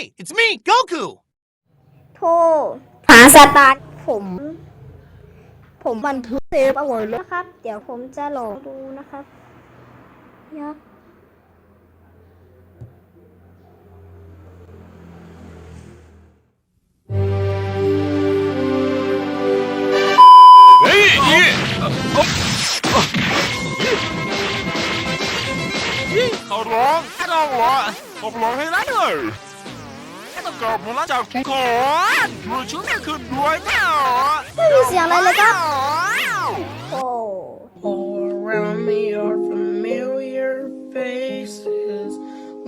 Hey, it's me, Goku. โทรหาซาตานผม ผมบันทึกเซฟเอาไว้แล้วนะครับ เดี๋ยวผมจะลองดูนะครับยักษ์เฮ้ยนี่เขาร้องให้เราเหรอผมร้องให้ได้เลยแค่ต้อง กรอบหมดแล้วจากขอดูชุดก็คือด้วยเจ้าไม่มีเสียงอะไรเลยครับ โอ้ All around me are familiar faces,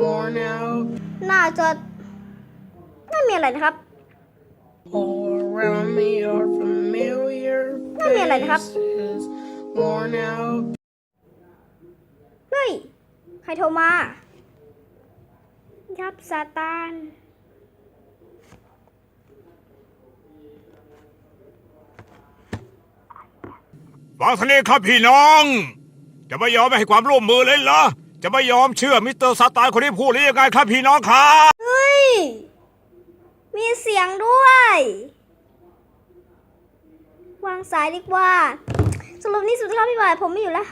worn out. น่าจะไม่มีอะไรนะครับ All around me are familiar ไม่มีอะไรนะครับ faces, worn out. เฮ้ย ใครโทรมายับซาตาน ฟังทางนี้ครับพี่น้อง จะไม่ยอมให้ความร่วมมือเลยเหรอ จะไม่ยอมเชื่อมิสเตอร์ซาตานคนที่พูดหรือยังไงครับพี่น้องครับเฮ้ย มีเสียงด้วย วางสายดีกว่า สรุปนี่สุดท้ายพี่บอยผมไม่อยู่แล้ว